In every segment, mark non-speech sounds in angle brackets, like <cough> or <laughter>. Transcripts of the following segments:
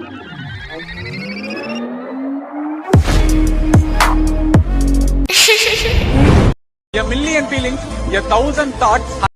<laughs> A million feelings, a thousand thoughts.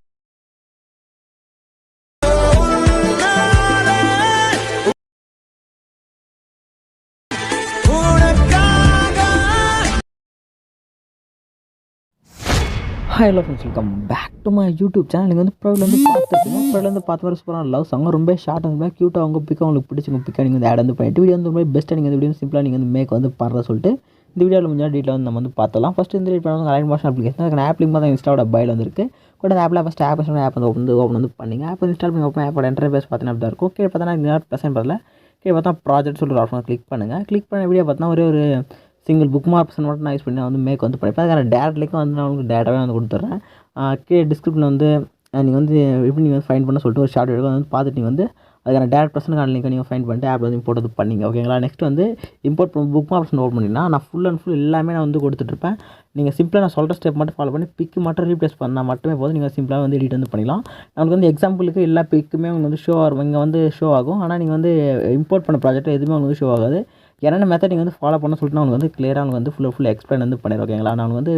Hi hello friends welcome back to my YouTube channel நீங்கள் வந்து ப்ரோவில் பார்த்துருக்கீங்க பார்த்துருப்பீங்க. வந்து பார்த்து வர சூப்பராக லவ் சாங் ரொம்ப ஷார்ட் அண்ட் க்யூட்டாக அவங்க பிக் உங்களுக்கு பிடிச்சவங்க பிக்காக நீங்கள் வந்து ஆட் வந்து பண்ணிட்டு வீடியோ வந்து ரொம்ப பெஸ்ட்டாக நீங்கள் இந்த வீடியோ சிம்பிளாக நீங்கள் வந்து மேக் வந்து பாடுற சொல்லிட்டு இந்த வீடியோவில் முடிஞ்சால் டீட்டெயில் வந்து நம்ம வந்து பார்த்தலாம் ஃபஸ்ட்டு இந்த ரீட் பண்ணுவாங்க அலைன் மாஷன் அப்ளிகேஷன் அதுக்கு ஆப் லிங்க் தான் இன்ஸ்டாவோட பயில் வந்துருக்கு. கூட அந்த ஆப்பில் ஃபஸ்ட் ஆப் ஆப் வந்து ஓப்பன் ஓப்பன் வந்து பண்ணிங்க. ஆப் இன்ஸ்டால் பண்ணி ஓப்பன் ஆப்போட என்டர்பேஸ் பார்த்தீங்கன்னா அப்படி இருக்கும். கீழே பார்த்தா ப்ளஸ் பதில் கீழே பார்த்தா ப்ராஜெக்ட் சொல்லிட்டு ஆப்ஷன் கிளிக் பண்ணுங்கள் கிளிக் பண்ண வீடியோ பார்த்தா ஒரே ஒரு சிங்கிள் புக் ஆப்ஷன் மட்டும் நான் யூஸ் பண்ணி நான் வந்து மேக் வந்து படிப்பேன். அதுக்கான டேரக்ட் லிங்க்கும் வந்து நான் உங்களுக்கு டேரெக்டாகவே வந்து கொடுத்துட்றேன் கீழே டிஸ்கிரிப்ஷனில் வந்து நீங்கள் வந்து எப்படி நீங்கள் வந்து ஃபைன் பண்ண சொல்லிட்டு ஒரு ஷார்ட் வீடியோ வந்து பார்த்துட்டு நீங்கள் வந்து அதுக்கான டேரக்ட் பர்சனுக்கான லிங்க்கை நீங்கள் ஃபைன் பண்ணிட்டு ஆப்பில் வந்து இம்போர்ட் வந்து பண்ணிங்க. ஓகேங்களா நெக்ஸ்ட் வந்து import book book option open பண்ணிங்கன்னா நான் ஃபுல் அண்ட் ஃபுல் எல்லாமே நான் வந்து கொடுத்துட்ருப்பேன் நீங்கள் சிம்பிளாக நான் சொல்கிற ஸ்டெப் மட்டும் ஃபாலோ பண்ணி பிக்கு மட்டும் ரீப்ளேஸ் பண்ணால் மட்டுமே போதும். நீங்கள் சிம்பிளாக வந்து எடிட் வந்து பண்ணிக்கலாம். நம்மளுக்கு வந்து எக்ஸாம்பிளுக்கு எல்லா பிக்குமே உங்களுக்கு வந்து ஷோ ஆகும். இங்கே வந்து ஷோ ஆகும். ஆனால் நீங்கள் வந்து இம்போர்ட் பண்ண ப்ராஜெக்ட் எதுவுமே உங்களுக்கு ஷோ ஆகாது. என்னென்ன மெத்தட் நீங்கள் வந்து ஃபாலோ பண்ண சொல்லிட்டு நான் உங்களுக்கு வந்து கிளியராக உங்களுக்கு வந்து ஃபுல்லாக ஃபுல் எக்ஸ்பிளைன் வந்து பண்ணிடுறேன். ஓகேங்களா நான் வந்து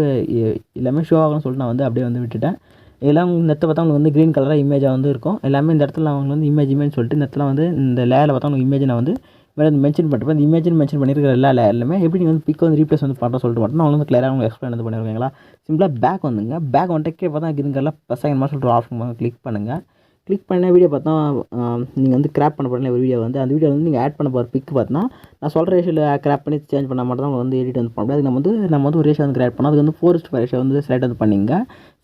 எல்லாமே ஷோ ஆகணும்னு சொல்லிட்டு நான் வந்து அப்படியே வந்து விட்டுட்டேன். எல்லாம் இந்த இடத்த பார்த்தா உங்களுக்கு வந்து க்ரீன் கலராக இமேஜாக வந்து இருக்கும். எல்லாமே இந்த இடத்துல அவங்க வந்து இமேஜ் இமேஜ் சொல்லிட்டு இந்த இடத்துல வந்து இந்த லேயரில் பார்த்தா உங்களுக்கு இமேஜ் நான் வந்து மேலே வந்து மென்ஷன் பண்ணிருப்பேன். இந்த இமேஜ் மென்ஷன் பண்ணியிருக்கிற எல்லா லேயர்லையுமே எப்படி நீங்கள் வந்து பிக் வந்து ரீப்ளேஸ் வந்து பண்ணுற சொல்லிட்டு மட்டும் நான் வந்து கிளியராக உங்களுக்கு எக்ஸ்பிளைன் வந்து பண்ணிருக்கீங்களா சிம்பிளாக பேக் வந்துங்க. பேக் வந்துட்டு கீழே பார்த்தா க்ரீன் கலரில் ப்ளஸ் மாதிரி சொல்லிட்டு ஆப்ஷன் கிளிக் பண்ணுங்கள் கிளிக் பண்ண வீடியோ பார்த்தா நீங்கள் வந்து கிராப் பண்ண போகிற ஒரு வீடியோ வந்து அந்த வீடியோ வந்து நீங்கள் ஆட் பண்ண போகிற பிக் பார்த்தா நான் சொல்கிற ரேஷியில் கிராப் பண்ணி சேஞ்ச் பண்ணால் மட்டும் தான் வந்து எடிட் வந்து பண்ண முடியாது நம்ம வந்து நம்ம வந்து ஒரு ரேஷியோ வந்து கிரியேட் பண்ணோம். அதுக்கு வந்து ஃபோர்ஸ்ட் ரேஷியோ வந்து செலக்ட் வந்து பண்ணிங்க.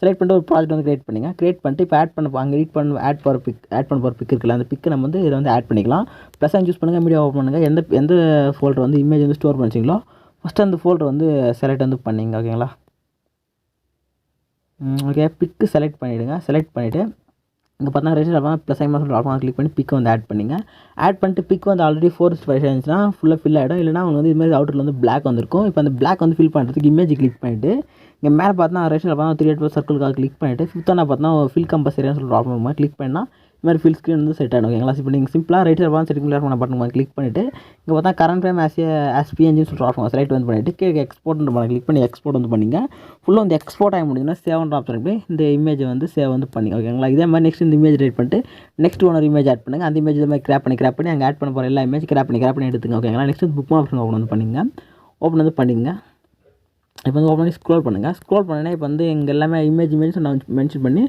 செலக்ட் பண்ணிட்டு ஒரு ப்ராஜெக்ட் வந்து கிரியேட் பண்ணிங்க. கிரியேட் பண்ணிட்டு இப்போ ஆட் பண்ண அங்கே எடிட் பண்ண ஆட் போகிற பிக் ஆட் பண்ண போகிற பிக் இருக்குல்ல அந்த பிக்கை நம்ம வந்து இதில் வந்து ஆட் பண்ணிக்கலாம். ப்ளஸ் சூஸ் பண்ணுங்கள் மீடியா ஓப்பன் பண்ணுங்கள் எந்த எந்த ஃபோல்டர் வந்து இமேஜ் வந்து ஸ்டோர் பண்ணிச்சிங்களோ ஃபஸ்ட்டு அந்த ஃபோல்டர் வந்து செலக்ட் வந்து பண்ணிங்க ஓகேங்களா ஓகே பிக்கு செலக்ட் பண்ணிவிடுங்க செலக்ட் பண்ணிவிட்டு இங்கே பார்த்தா ரெஜிஸ்டர் ஆகும் ப்ளஸ் ஐமா சொல்லிட்டு ஆல்ஃபா கிளிக் பண்ணி பிக் வந்து ஆட் பண்ணிங்க. ஆட் பண்ணிட்டு பிக் வந்து ஆல்ரெடி ஃபோர் ஃபைவ் இருந்துச்சுன்னா ஃபுல்லாக ஃபில் ஆகிடும் இல்லைனா அவங்க வந்து இது மாதிரி அவுட்டரில் வந்து பிளாக் வந்திருக்கும். இப்போ அந்த பிளாக் வந்து ஃபில் பண்ணுறதுக்கு இமேஜ் கிளிக் பண்ணிவிட்டு இங்கே மேலே பார்த்தா ரேஷனில் பார்த்தா த்ரீ எயிட் சர்க்கிள்காக கிளிக் பண்ணிவிட்டு ஃபிஃப்த்தான பார்த்தா ஃபில் கம்பல்சரியாக சொல்லி ஆப்ஷன் கிளிக் பண்ணால் இந்த மாதிரி ஃபில் ஸ்க்ரீன் வந்து செட் ஆகிடும் ஓகேங்களா இப்போ நீங்கள் சிம்பிளாக ரைட் சைட் செட்டிங் கிளியர் பண்ண பட்டன் கிளிக் பண்ணிவிட்டு இங்கே பார்த்தா கரண்ட் ஃப்ரேம் ஆஸ் ஆஸ் பிஎன்ஜின்னு சொல்லிட்டு ஆப்ஷன் செலக்ட் வந்து பண்ணிவிட்டு கீழே எக்ஸ்போர்ட் பண்ண கிளிக் பண்ணி எக்ஸ்போர்ட் வந்து பண்ணிங்க. ஃபுல்லாக வந்து எக்ஸ்போர்ட் ஆகி முடிஞ்சுன்னா சேவ்ன்ற ஆப்ஷன் போய் இந்த இமேஜ் வந்து சேவ் வந்து பண்ணி ஓகேங்களா இதே மாதிரி நெக்ஸ்ட் இந்த இமேஜ் ரைட் பண்ணிட்டு நெக்ஸ்ட் ஒன் இமேஜ் ஆட் பண்ணுங்கள் அந்த இமேஜ் இதை மாதிரி கிராப் பண்ணி கிராப் பண்ணி அங்கே ஆட் பண்ண போகிற எல்லா இமேஜ் கிராப் பண்ணி கிராப் பண்ணி எடுத்துங்க. ஓகேங்களா நெக்ஸ்ட் புக் ஆப்ஷன் ஓப்பன் வந்து பண்ணிங்க. ஓப்பன் வந்து பண்ணிங்க. இப்போ வந்து ஓப்பன் பண்ணி ஸ்க்ரோல் பண்ணுங்கள் ஸ்க்ரோல் பண்ணேன்னா இப்போ வந்து இங்கே எல்லாமே இமேஜ் இமேஜ் நான் மென்ஷன் பண்ணி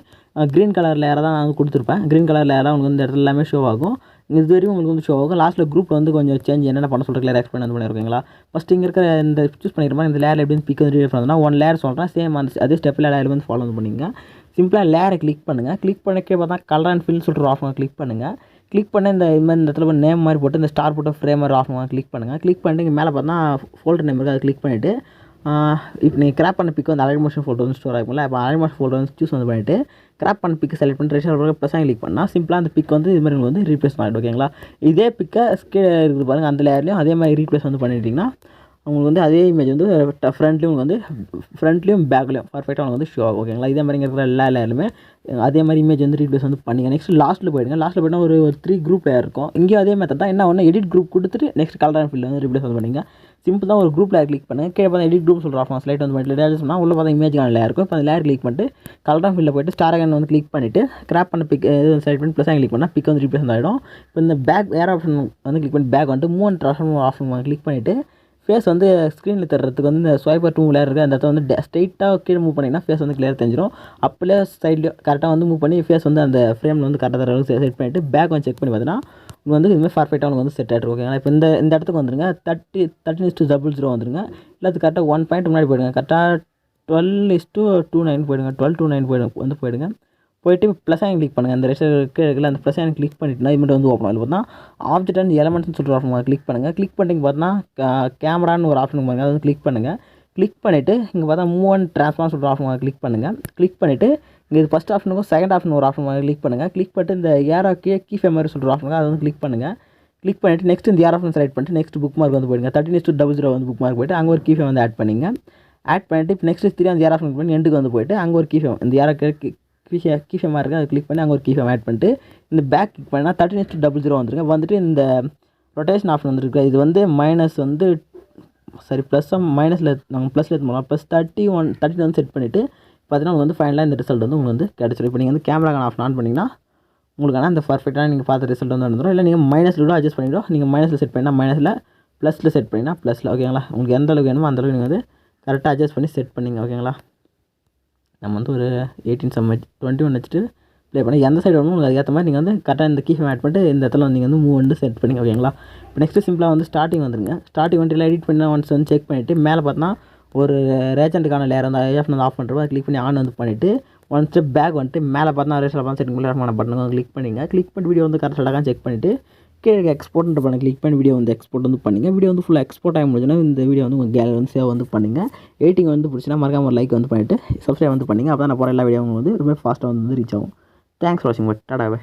க்ரீன் கலர் லேயராக தான் நான் வந்து கொடுத்துருப்பேன். க்ரீன் கலர் லேயராக உங்களுக்கு வந்து இந்த இடத்துல எல்லாமே ஷோ ஆகும். இது வரைக்கும் உங்களுக்கு வந்து ஷோ ஆகும் லாஸ்ட்டில் குரூப்பில் வந்து கொஞ்சம் சேஞ்ச் என்னென்ன பண்ண சொல்கிற கிளியர் எக்ஸ்பிளைன் வந்து பண்ணியிருக்கீங்களா ஃபஸ்ட் இங்கே இருக்கிற இந்த சூஸ் பண்ணிக்கிறமா இந்த லேயர் எப்படி பிக் வந்து ரீட் ஒன் லேயர் சொல்கிறேன் சேம் அந்த அதே ஸ்டெப்பில் லேயர் வந்து ஃபாலோ வந்து பண்ணிங்க சிம்பிளாக லேயரை கிளிக் பண்ணுங்கள் கிளிக் பண்ணக்கே பார்த்தா கலர் அண்ட் ஃபில் சொல்லிட்டு ஆஃப் கிளிக் பண்ணுங்கள் கிளிக் பண்ண இந்த மாதிரி இந்த இடத்துல நேம் மாதிரி போட்டு இந்த ஸ்டார் போட்டு ஃப்ரேம் மாதிரி ஆஃப் கிளிக் பண்ணுங்கள் கிளிக் பண்ணிட்டு இங்கே மேலே பார்த்தா ஃபோல்டர் நேம் இருக்குது அதை கிளிக் பண்ணிவிட்டு இப்போ நீங்கள் கிராப் பண்ண பிக் வந்து அலைன் மோஷன் ஃபோட்டோ வந்து ஸ்டோர் ஆகும்ல இப்போ அலைன் மோஷன் ஃபோட்டோ வந்து சூஸ் வந்து பண்ணிவிட்டு கிராப் பண்ண பிக் செலக்ட் பண்ணிட்டு ரெஜிஸ்டர் ப்ளஸ் கிளிக் பண்ணால் சிம்பிளாக அந்த பிக் வந்து இது மாதிரி உங்களுக்கு வந்து ரீப்ளேஸ் பண்ணிட்டு ஓகேங்களா இதே பிக்கை கீழே இருக்குது பாருங்கள் அந்த லேயர்லேயும் அதே மாதிரி ரீப்ளேஸ் வந்து பண்ணிட்டீங்கன்னா உங்களுக்கு வந்து அதே இமேஜ் வந்து ஃப்ரண்ட்லேயும் வந்து ஃப்ரண்ட்லேயும் பேக்லேயும் பர்ஃபெக்டாக உங்களுக்கு வந்து ஷோ ஆகும். ஓகேங்களா இதே மாதிரி இங்கே இருக்கிற எல்லா எல்லாருமே அதே மாதிரி இமேஜ் வந்து ரீப்ளேஸ் வந்து பண்ணிங்க. நெக்ஸ்ட் லாஸ்ட்டில் போயிடுங்க. லாஸ்ட்டில் போயிட்டா ஒரு த்ரீ குரூப் இருக்கும். இங்கேயும் அதே மாதிரி தான். என்ன ஒன்று எடிட் குரூப் கொடுத்துட்டு நெக்ஸ்ட் கலர் அண்ட் ஃபீல்டு வந்து ரீப்ளேஸ் வந்து பண்ணிங்க. சிம்பிள் தான். ஒரு குரூப் லேயர் கிளிக் பண்ணுங்கள் கீழே பார்த்தா எடிட் குரூப் சொல்கிற ஆஃப் ஸ்லைட் வந்து பண்ணிட்டு லேயர் சொன்னால் உள்ள பார்த்தா இமேஜ் லேயர் இருக்கும். இப்போ அந்த லேயர் கிளிக் பண்ணிட்டு கலர் அண்ட் போயிட்டு ஸ்டார் அகன் வந்து கிளிக் பண்ணிட்டு கிராப் பண்ண பிக் இது செலக்ட் பண்ணி ப்ளஸ் கிளிக் பண்ணால் பிக் வந்து ரீப்ளேஸ் ஆகிடும் இப்போ இந்த பேக் ஏர் ஆப்ஷன் வந்து கிளிக் பண்ணி பேக் வந்துட்டு மூணு அண்ட் ஆப்ஷன் ஆப்ஷன் கிளிக் பண்ணிவிட்டு ஃபேஸ் வந்து ஸ்க்ரீனில் தர்றதுக்கு வந்து இந்த ஸ்வைப்பர் டூ விளையாடுறது இருக்குது அந்த இடத்த வந்து ஸ்ட்ரைட்டாக கீழே மூவ் பண்ணிங்கன்னா ஃபேஸ் வந்து கிளியர் தெரிஞ்சிடும் அப்படியே சைட்லேயே கரெக்டாக வந்து மூவ் பண்ணி ஃபேஸ் வந்து அந்த ஃப்ரேமில் வந்து கரெக்டாக தர அளவுக்கு செட் பண்ணிவிட்டு பேக் வந்து செக் பண்ணி பார்த்தீங்கன்னா உங்களுக்கு வந்து இதுமாதிரி பர்ஃபெக்டாக உங்களுக்கு வந்து செட் ஆகிட்டு ஓகேங்களா இப்போ இந்த இந்த இடத்துக்கு வந்துருங்க. Thirty thirteen is two double zero வந்துருங்க. இல்லை அது கரெக்டாக ஒன் பாயிண்ட் முன்னாடி போயிடுங்க. கரெக்டாக twelve is two two nine போயிடுங்க. டுவெல் டூ நைன் போயிடுங்க வந்து போயிடுங்க. போயிட்டு ப்ளஸ் ஆன் கிளிக் பண்ணுங்கள் அந்த ரெஸ்ட் இருக்குல்ல அந்த ப்ளஸ் ஆன் கிளிக் பண்ணிட்டுனா இது மட்டும் வந்து ஓப்பன் ஆகும். பார்த்தா ஆப்ஜெக்ட் அண்ட் எலமெண்ட்ஸ்னு சொல்கிற ஆப்ஷன் கிளிக் பண்ணுங்கள் கிளிக் பண்ணிட்டு பார்த்தீங்கன்னா கேமரான்னு ஒரு ஆப்ஷன் பாருங்கள் அதை வந்து கிளிக் பண்ணுங்கள் கிளிக் பண்ணிவிட்டு இங்கே பார்த்தா மூவ் அண்ட் ட்ரான்ஸ்ஃபார்ம் சொல்கிற ஆப்ஷன் கிளிக் பண்ணுங்கள் கிளிக் பண்ணிவிட்டு இங்கே இது ஃபஸ்ட் ஆப்ஷனுக்கும் செகண்ட் ஆப்ஷன் ஒரு ஆப்ஷன் கிளிக் பண்ணுங்கள் கிளிக் பண்ணிட்டு இந்த ஏராக்கே கீ ஃபேமரி சொல்கிற ஆப்ஷன் அதை வந்து கிளிக் பண்ணுங்கள் கிளிக் பண்ணிவிட்டு நெக்ஸ்ட் இந்த ஏர் ஆப்ஷன் செலக்ட் பண்ணிட்டு நெக்ஸ்ட் புக் மார்க் வந்து போயிடுங்க. Thirteen next two double zero வந்து புக் மார்க் போயிட்டு அங்கே ஒரு கீஃபே வந்து ஆட் பண்ணிங்க. ஆட் பண்ணிட்டு இப்போ நெக்ஸ்ட் த்ரீ அந்த ஏர் ஆப்ஷன் பண்ணி எண்டுக்கு வந்து போயிட்டு அங்கே ஒரு கீ ஃபே இந்த ஏராக்கு கீஃபே கீஃபேமாக இருக்குது அதை கிளிக் பண்ணி அங்கே ஒரு கீஃபேம் ஆட் பண்ணிட்டு இந்த பேக் கிளிக் பண்ணால் தேர்ட்டின் இஸ் டபுள் ஜீரோ வந்துருங்க. வந்துட்டு இந்த ரொட்டேஷன் ஆப்ஷன் வந்துருக்கு. இது வந்து மைனஸ் வந்து சாரி ப்ளஸ் மைனஸில் நாங்கள் ப்ளஸில் எடுத்து போகலாம் ப்ளஸ் தேர்ட்டி ஒன் தேர்ட்டி வந்து செட் பண்ணிவிட்டு பார்த்தீங்கன்னா உங்களுக்கு வந்து ஃபைனலாக இந்த ரிசல்ட் வந்து உங்களுக்கு வந்து கிடச்சிடும் இப்போ நீங்கள் வந்து கேமராக்கான ஆஃப் ஆன் பண்ணிங்கன்னா உங்களுக்கான அந்த பர்ஃபெக்டாக நீங்கள் பார்த்த ரிசல்ட் வந்து வந்துடும் இல்லை நீங்கள் மைனஸில் கூட அட்ஜஸ்ட் பண்ணிவிடும் நீங்கள் மைனஸில் செட் பண்ணினா மைனஸில் ப்ளஸில் செட் பண்ணினா ப்ளஸில் ஓகேங்களா உங்களுக்கு எந்த அளவுக்கு வேணுமோ அந்த அளவுக்கு நீங்கள் வந்து கரெக்டாக அட்ஜஸ்ட் பண்ணி செட் பண்ணிங்க ஓகேங்களா நம்ம வந்து ஒரு எயிட்டீன் சம் டுவெண்ட்டி ஒன் வச்சுட்டு ப்ளே பண்ணி. எந்த சைடு வேணுமோ உங்களுக்கு அதுக்கேற்ற மாதிரி நீங்கள் வந்து கரெக்டாக இந்த கீஃபம் ஆட் பண்ணிட்டு இந்த இடத்துல வந்து நீங்கள் வந்து மூவ் வந்து செட் பண்ணிங்க ஓகேங்களா இப்போ நெக்ஸ்ட்டு சிம்பிளாக வந்து ஸ்டார்டிங் வந்துருங்க. ஸ்டார்டிங் வந்துட்டு எல்லாம் எடிட் பண்ணி ஒன்ஸ் வந்து செக் பண்ணிவிட்டு மேலே பார்த்தா ஒரு ரேஜெண்ட்டுக்கான லேயர் வந்து ஐஎஃப் வந்து ஆஃப் பண்ணுறோம் கிளிக் பண்ணி ஆன் வந்து பண்ணிவிட்டு ஒன் ஸ்டெப் பேக் வந்துட்டு மேலே பார்த்தா ரேஷில் பார்த்து செட்டிங் பண்ணி பட்டனுங்க கிளிக் பண்ணிங்க. கிளிக் பண்ணி வீடியோ வந்து கரெக்டாக செக் பண்ணிவிட்டு கீழே எக்ஸ்போர்ட்ன்ற பண்ண கிளிக் பண்ணி வீடியோ வந்து எக்ஸ்போர்ட் வந்து பண்ணுங்கள் வீடியோ வந்து ஃபுல்லாக எக்ஸ்போர்ட் ஆகி முடிஞ்சுன்னா இந்த வீடியோ வந்து உங்கள் கேலரி வந்து சேவ் வந்து பண்ணுங்க. எயிட்டிங் வந்து பிடிச்சினா மறக்காம ஒரு லைக் வந்து பண்ணிவிட்டு சப்ஸ்கிரைப் வந்து பண்ணிங்க. அப்போ தான் நான் போகிற எல்லா வீடியோ வந்து ரொம்ப ஃபாஸ்ட்டாக வந்து ரீச் ஆகும். தேங்க்ஸ் ஃபார் வாட்சிங் பட் டாடா பை